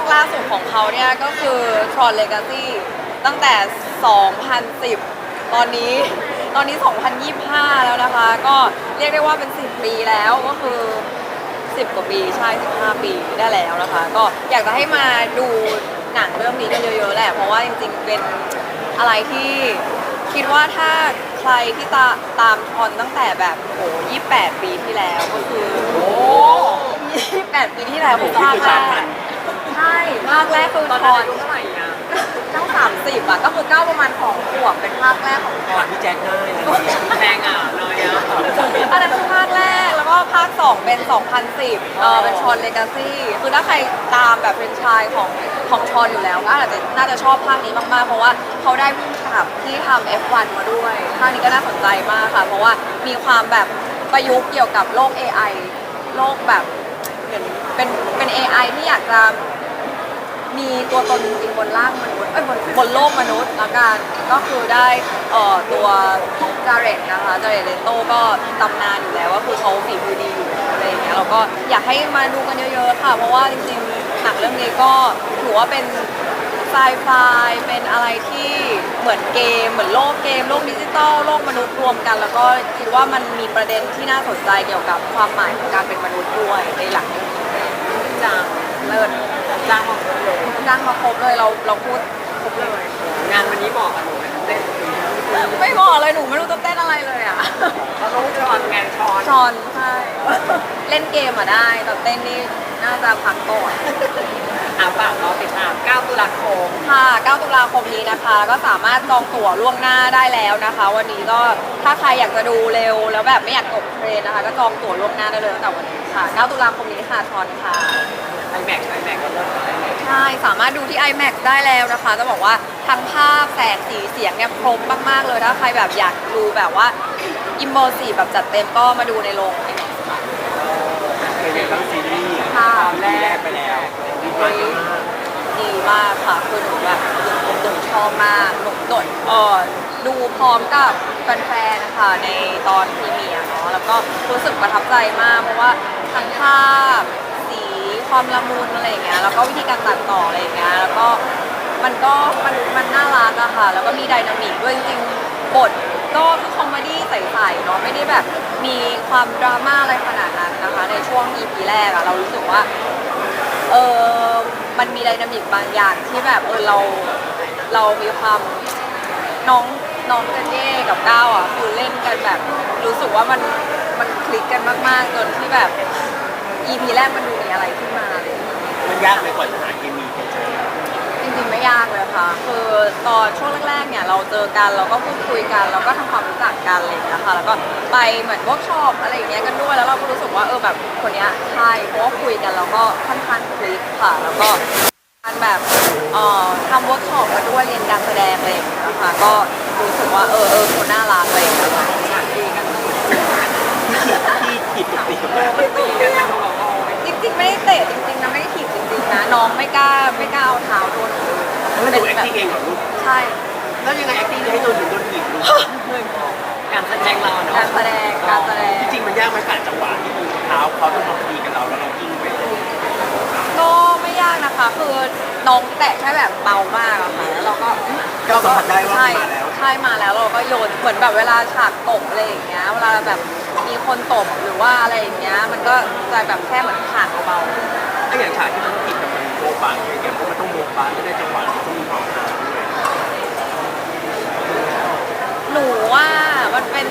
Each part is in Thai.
คล่าสุดของเขาเนี่ยก็คือ Tron Legacy ตั้งแต่ 2010 ตอนนี้ ตอนนี้ 2025 แล้วนะคะ ก็เรียกได้ว่าเป็น 10 ปีแล้วก็คือ 10 กว่าปีใช่ 15 ปีได้แล้วนะคะ ก็อยากจะให้มาดูหนังเรื่องนี้กันเยอะๆแหละ เพราะว่าจริงๆ เป็นอะไรที่คิดว่าถ้าใครที่ตาตามทอนตั้งแต่แบบโอ้28 ปีที่แล้วก็คือ โอ้28 ปีที่แล้วผมภาคแรก ใช่ภาคแรกคือตอนทนั้นอนอายุเท่าไหร่อะเก้าสามสิบอะก็คือเก้าประมาณสองขวบเป็นภาคแรกของทก่ออนนพี่แจ็คได้นะแรงอะน้อยอะอันนั้นคือภาคแรกแล้วก็ภาค 2 เป็น 2010เออเป็นชอนเลกาซี่คือถ้าใครตามแบบเป็นชายของของชอนอยู่แล้วก็อาจจะน่าจะชอบภาคนี้มากๆ เพราะว่าเขาได้ผู้กำกับที่ทำ F1 มาด้วยภาคนี้ก็น่าสนใจมากค่ะ เพราะว่ามีความแบบประยุกต์เกี่ยวกับโลก AI โลกแบบเหมือนเป็นเป็น AI ที่อยากจะ มีตัวตนจริงๆบนร่างมนุษย์เอ้ยบนบนโลกมนุษย์ละกันก็คือได้เอ่อตัวจาเรตนะคะจาเรตเลโต้ก็ตำนานอยู่แล้วว่าคือเขาฝีมือดีอยู่แล้วอะไรอย่างเงี้ยเราก็อยากให้มาดูกันเยอะๆค่ะ เพราะว่าจริงๆหนังเรื่องนี้ก็ถือว่าเป็นไซไฟเป็นอะไรที่เหมือนเกม เหมือนโลกเกม โลกดิจิตอลโลกมนุษย์รวมกัน แล้วก็คิดว่ามันมีประเด็นที่น่าสนใจเกี่ยวกับความหมายของการเป็นมนุษย์ด้วยในหลังเรื่องนี้จ้างเลิศ จ้างมาเลยจ้างมาครบเลยเราเราพูดครบเลย งานวันนี้บอกกับหนูไหมเต้นไม่บอกเลยหนูไม่รู้จะเต้นอะไรเลยอะเขาต้องช้อนงานช้อนชอนใช่เล่นเกมอะได้แต่เต้นนี่น่าจะพักก่อนอะฝากเราติดตาม 9 ตุลาคม ค่ะ 9 ตุลาคมนี้นะคะ ก็สามารถจองตั๋วล่วงหน้าได้แล้วนะคะ วันนี้ก็ถ้าใครอยากจะดูเร็ว แล้วแบบไม่อยากตกเทรนนะคะ ก็จองตั๋วล่วงหน้าได้เลยตั้งแต่วันนี้ค่ะ 9 ตุลาคมนี้ค่ะชอนค่ะ ไอแม็กไอแม็กก็เริ่มไอแม็กใช่ สามารถดูที่ iMac ได้แล้วนะคะ จะบอกว่าทั้งภาพแสงสีเสียงเนี่ยครบมาก ๆ เลยถ้าใครแบบอยากดูแบบว่า immersive แบบจัดเต็มก็มาดูในโรง iMac ค่ะเป็นไงบ้างซีรีส์ค่ะตอนแรกไปแล้วดีมากมากดีมากค่ะคือหนูแบบหนูชอบมากหนูโดดเออดูพร้อมกับแฟนๆนะคะในตอนพรีเมียร์เนาะแล้วก็รู้สึกประทับใจมากเพราะว่าทั้งภาพสี ความละมุนอะไรอย่างเงี้ยแล้วก็วิธีการตัดต่ออะไรอย่างเงี้ยแล้วก็มันก็มันมันน่ารักอะค่ะ แล้วก็มีไดนามิกด้วยจริงๆบทก็คือคอมเมดี้ใสๆเนาะไม่ได้แบบมีความดราม่าอะไรขนาดนั้นนะคะ ในช่วง EP แรกอะเรารู้สึกว่าเออมันมีไดนามิกบางอย่างที่แบบเออเราเรามีความน้องน้องเจเน่กับก้าวอะคือเล่นกันแบบ รู้สึกว่ามันมันคลิกกันมากๆจนที่แบบ EP แรกมันดูมีอะไรขึ้นมาเลยมันยากไหมกว่าจะหาเคมีกันเจอจริงๆไม่ยากเลยค่ะ คือตอนช่วงแรกๆเนี่ยเราเจอกันเราก็พูดคุยกันเราก็ทำความรู้จักกันอะไรอย่างเงี้ยค่ะแล้วก็ไปเหมือนเวิร์กช็อปอะไรอย่างเงี้ยกันด้วยแล้วเราก็รู้สึกว่าเออแบบคนเนี้ยใช่เพราะว่าคุยกันแล้วก็ค่อนข้างคลิกค่ะ แล้วก็การแบบเอ่อทำเวิร์กช็อปกันด้วยเรียนการแสดงอะไรอย่างเงี้ยค่ะก็รู้สึกว่าเออเออคนน่ารัก หนูเลยมันดู acting เองเหรอลูกใช่แล้วยังไง acting ให้โดนถึงโดนผิดลูกการแสดงเราเนาะการแสดงการแสดงจริงๆมันยากไหมการจังหวะที่มือเท้าเขาต้องมาพอดีกับเราแล้วเรากิ้งไปก็ไม่ยากนะคะ คือน้องแตะแค่แบบเบามากอะค่ะแล้วเราก็ก็สัมผัสได้ว่าใช่มาแล้วใช่มาแล้วเราก็โยนเหมือนแบบเวลาฉากตบอะไรอย่างเงี้ยเวลาแบบมีคนตบหรือว่าอะไรอย่างเงี้ยมันก็จะแบบแค่เหมือนผ่านเบาถ้าอย่างฉากที่มันผิดกับมันโบบางอย่างเงี้ยเพราะมันต้องโบบางไม่ได้จังหวะที่ต้องมีความหาด้วย ๆหนูว่ามันเป็น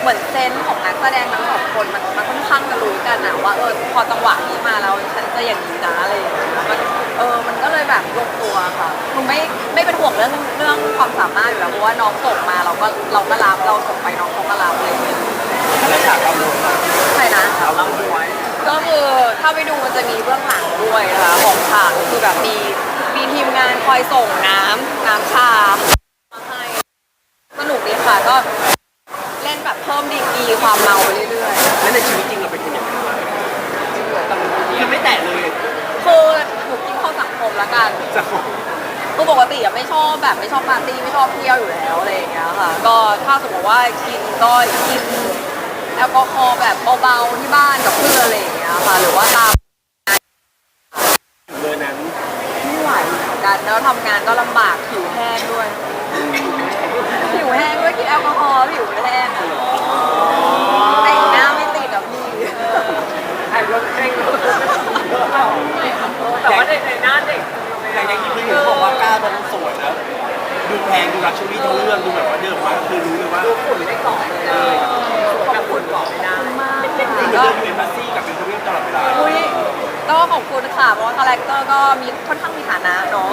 เหมือนเซนส์ของนักแสดงทั้งสองคนมันมันค่อนข้างจะรู้กันอะว่าเออพอจังหวะนี้มาแล้วฉันจะอย่างนี้นะอะไรอย่างเงี้ยมันเออมันก็เลยแบบลงตัวค่ะหนูไม่ไม่เป็นห่วงเรื่องเรื่องความสามารถอยู่แล้วเพราะว่าน้องส่งมาเราก็เราก็รับเราส่งไปน้องเขาก็รับอะไรอย่างเงี้ยแล้วฉากเราลงมาใช่นะเราล่ำรวยก็คือถ้าไปดูมันจะมีเบื้องหลังด้วยนะคะของฉากก็คือแบบมีมีทีมงานคอยส่งน้ำน้ำชามาให้สนุกดีค่ะก็เล่นแบบเพิ่มดีกรี ความเมาไปเรื่อยแล้วในชีวิตจริงเราเป็นคนอย่างไรบ้างคือไม่แตะเลยๆคือหนูกินข้าวสังคมละกันจะคือปกติอะไม่ชอบแบบไม่ชอบปาร์ตี้ไม่ชอบเที่ยวอยู่แล้วอะไรอย่างเงี้ยค่ะ ก็ถ้าสมมติว่ากินก็กินแอลกอฮอล์แบบเบาๆที่บ้านกับเพื่อนอะไรอย่างเงี้ยค่ะ หรือว่าตามเลยนั้นไม่ไหวเหมือนกันแล้วทำงานก็ลำบากผิวแห้งด้วย ผิวแห้งด้วยกินแอลกอฮอล์ผิวแห้งอะแต่งหน้าไม่ติดอะพี่ ถ่ายรถ แต่ว่าในในหน้าเด็กแต่ยังที่พี่หนูบอกว่าก้าวมันสวยแล้วดูแพงดูลักชัวรี่ทั้งเรื่องดูแบบว่าเดิมมากคือรู้เลยว่าดูฝุ่นไม่เกาะเลยกับฝุ่นเกาะไม่ได้มากคือก็เดินอยู่เอ็มบัสซี่กับเป็นเรื่องตลอดเวลาอุ้ยก็ขอบคุณค่ะเพราะว่าคาแรคเตอร์ก็มีค่อนข้างมีฐานะเนาะ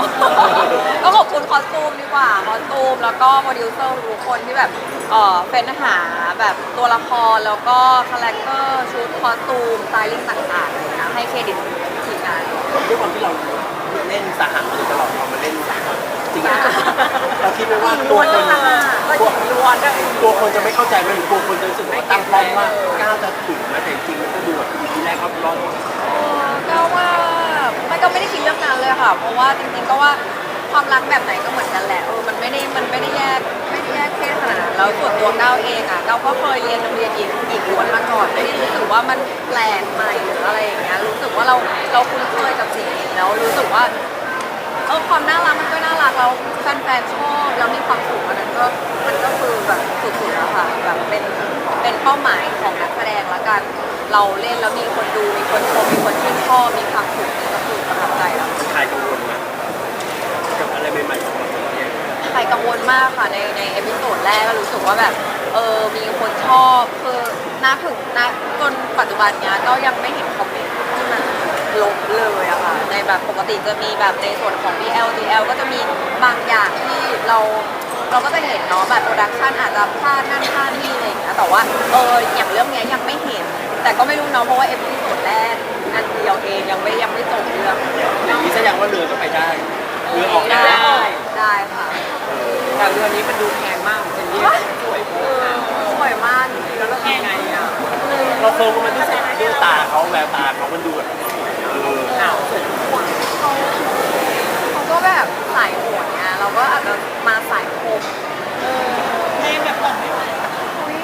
ก็ขอบคุณคอสตูมดีกว่าคอสตูมแล้วก็โปรดิวเซอร์ทุกคนที่แบบ เออเป็นหาแบบตัวละครแล้วก็คาแรคเตอร์ชุดคอสตูมสไตลิ่งต่างๆอะไรเงี้ยให้เครดิตทีมงาน ด้วยความที่เราเล่นสหมาตลอดพอมาเล่นสหจริงๆเราคิดไหมว่าตัวคนก็หญิงล้วนได้ตัวคนจะไม่เข้าใจมันหรือตัวคนจะรู้สึกว่าตั้งป้อมว่าก้าวจะถึงนะแต่จริงๆมันก็ดูแบบทีแรกเขาร้อน ก็ว่ามันก็ไม่ได้คิดเรื่องนั้นเลยค่ะ เพราะว่าจริงๆก็ว่าความรักแบบไหนก็เหมือนกันแหละเออ แล้วส่วนตัวเก้าเองอะก้าก็เคยเรียนโรงเรียนหญิงหญิงล้วนมาก่อนไม่ได้รู้สึกว่ามันแปลกใหม่หรืออะไรอย่างเงี้ยรู้สึกว่าเราเราคุ้นเคยกับสิ่งนี้แล้วรู้สึกว่าเออความน่ารักมันก็น่ารักแล้วแฟนๆชอบแล้วมีความสุขอันนั้นก็มันก็คือแบบสุดๆแล้วค่ะแบบเป็นเป็นเป้าหมายของนักแสดงละกัน เราเล่นแล้วมีคนดูมีคนชมมีคนชื่นชอบมีความสุขนี่ก็คือประทับใจแล้วชายกังวลนะกับอะไรใหม่ๆของเรา ใครกังวลมากค่ะในในเอพิโซดแรกก็รู้สึกว่าแบบเออมีคนชอบคือน่าถึงนะจนปัจจุบันเนี้ยก็ยังไม่เห็นคอมเมนต์ที่มันลบเลยอะค่ะในแบบปกติจะมีแบบในส่วนของ BL DL ก็จะมีบางอย่างที่เราเราก็จะเห็นเนาะแบบโปรดักชันอาจจะพลาดนั่นพลาดนี่อะไรอย่างเงี้ยแต่ว่าเอออย่างเรื่องเนี้ยยังไม่เห็น แต่ก็ไม่รู้เนาะเพราะว่าเอพิโซดแรกอันเดียวเองยังไม่ยังไม่จบเรื่องอย่างนี้แสดงว่าเรือก็ไปได้เรือออกได้ ได้ได้ค่ะแต่ เรือนี้มันดูแพงมากเป็นเรียกสวยโคตรสวยมากจริงๆแล้วเรายังไงอะเราเฟิร์มมันด้วยด้วยตาเขาแววตาเขามันดูแบบเออหนาวสุดเขาเขาก็แบบสายโหดไงเราก็อาจจะมาสายคมแม่แบบต่อไม่ไหวอุ๊ย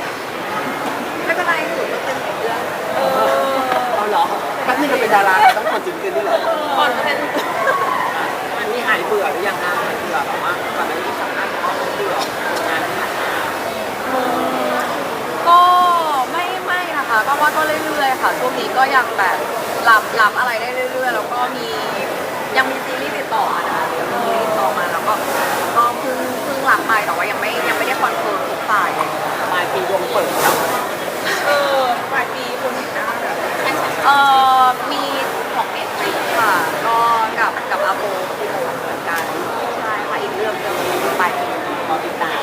ไม่เป็นไรหนูก็เป็นเรื่องเอาเหรอถ้าที่เราเป็นดาราต้องคอนซิงเกิลด้วยเหรอก่อนเป็นมันมีหายเบื่อหรือยังนะหายเบื่อแบบว่าก่อนหน้านี้สัมภาษณ์ว่าเบื่องานที่ผ่านมา ก็ไม่ไม่นะคะก็ว่าก็เรื่อยๆค่ะช่วงนี้ก็ยังแบบรับรับอะไรได้เรื่อย ๆ แล้วก็มียังมีซีรีส์ติดต่อมานะคะเดี๋ยวมีซีรีส์ติดต่อมาแล้วก็ก็เพิ่งเพิ่งรับไปแต่ว่ายังไม่ยังไม่ได้คอนเฟิร์มทุกฝ่ายเลยปลายปีวงเปิดครับเออปลายปีคนเห็นหน้าแบบเออมีของเน็ตฟลิกค่ะ ก็กับกับอาโปที่โมเหมือนกันใช่ค่ะอีกเรื่องหนึงปลายปี รอติดตาม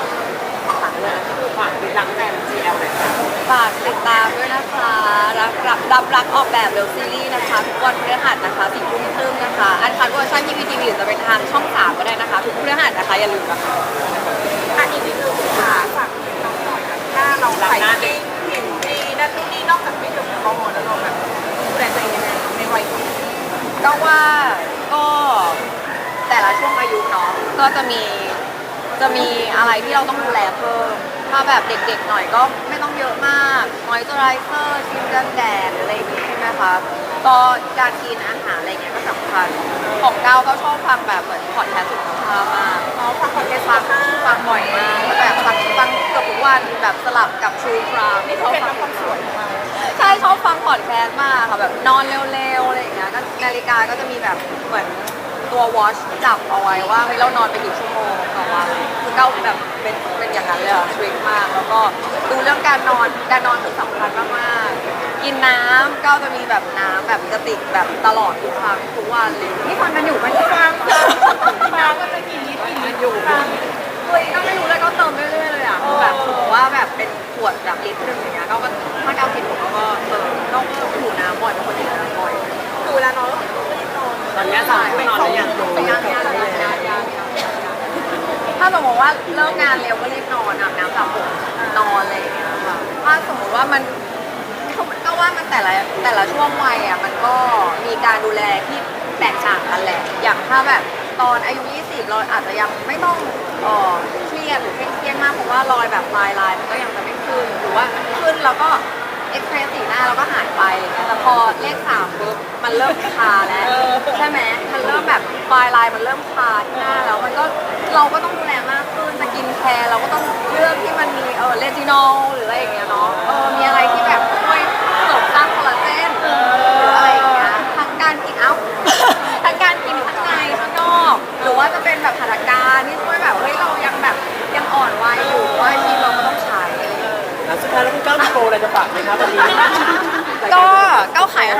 ฝากด้วยนะคะ ฝากติดตามแฟน GL หน่อยค่ะฝากติดตามด้วยนะคะ รับรับรับรักออกแบบเร็วซีรีส์นะคะทุกวันพฤหัสนะคะสี่ทุ่มครึ่งนะคะ อันคันเวอร์ชันที่วีทีวีหรือจะเป็นทางช่องสามก็ได้นะคะ ทุกพฤหัสนะคะอย่าลืมนะคะอันนี้นิดนึงค่ะฝากน้องหน่อยนะถ้าเราใส่ที่เห็นดีนั่นนู่นนี่นอกจากไม่จบแอลกอฮอล์แล้วเราแบบดูแลตัวเองยังไงในวัยนี้ก็ว่าก็แต่ละช่วงอายุเนาะก็จะมีจะมีอะไรที่เราต้องดูแลเพิ่ม ถ้าแบบเด็กๆหน่อยก็ไม่ต้องเยอะมากมอยเจอไรเซอร์ครีมกันแดดหรืออะไรอย่างงี้ใช่ไหมคะก็การกินอาหารอะไรเงี้ยก็สำคัญ ของก้าวก็ชอบฟังแบบเหมือนพอดแคสต์สุขภาพมากอ๋อฝากคอนเทนต์ฟังฟังบ่อยมากแบบฟังฟังเกือบทุกวันแบบสลับกับชูครามนี่ชอบเป็นฟังความสวยของเราใช่ชอบฟังพอดแคสต์มากค่ะแบบนอนเร็วๆอะไรอย่างเงี้ยก็นาฬิกาก็จะมีแบบเหมือนตัววอชจับเอาไว้ว่าเฮ้ยเรานอนไปกี่ชั่วโมงต่อวัน เก้าแบบเป็นเป็นอย่างนั้นเลยอะทริคมาก แล้วก็ดูเรื่องการนอนการนอนคือสำคัญมากๆกินน้ำเก้าจะมีแบบน้ำแบบกระติกแบบตลอดทุกครั้งทุกวันเลยนี่ฟังกันอยู่ไหมเนี่ยฟังฟังก็จะกี่ลิตรกี่ลิตรอยู่ฟังตัวเองก็ไม่รู้เลยก็เติมเรื่อยๆเลยอะคือแบบสมมติว่าแบบเป็นขวดแบบลิตรหนึงอย่างเงี้ยก็ก็ถ้าเก้ากินหมดก็ก็เติมก็ถูน้ำบ่อยเป็นคนดื่มน้ำบ่อยดูแลน้องก็คือไม่ได้นอนตอนนี้สามไม่นอนหรือยังแต่ยังยังยังยังยัง ถ้าสมมติว่าเลิกงานเร็วก็รีบนอนอาบน้ำสระผมนอนอะไรอย่างเงี้ยค่ะถ้าสมมติว่ามันก็ว่ามันแต่ละแต่ละช่วงวัยอะมันก็มีการดูแลที่แตกต่างกันแหละ อย่างถ้าแบบตอนอายุ 20 เราอาจจะยังไม่ต้องเอ่อเครียดหรือเคร่งเครียดมากเพราะว่ารอยแบบปลายลายมันก็ยังจะไม่ขึ้นหรือว่าขึ้นแล้วก็เอ็กเพรสสีหน้าเราก็หายไปอะไรเงี้ยแต่พอเลขสามปุ๊บมันเริ่มคาแล้วใช่ไหมมันเริ่มแบบปลายลายมันเริ่มคาที่หน้าแล้วมันก็เราก็ต้องดูแล สกินแคร์เราก็ต้องเลือกที่มันมีเออเลจินอลหรืออะไรอย่างเงี้ยเนาะเออมีอะไรที่แบบช่วยเสริมสร้างคอลลาเจนหรืออะไรอย่างเงี้ยทั้งการกินเอ้า ทั้งการกินข้างในข้างนอก หรือว่าจะเป็นแบบหัตถการที่ช่วยแบบเฮ้ยเรายังแบบยังอ่อนวัยอยู่เพราะว่าชีพเราก็ต้องใช้อะไรอย่างเงี้ยแล้วสุดท้ายแล้วคุณก้าวมีโปรอะไรจะฝากไหมครับวันนี้ ก็ก็ขายอาหาร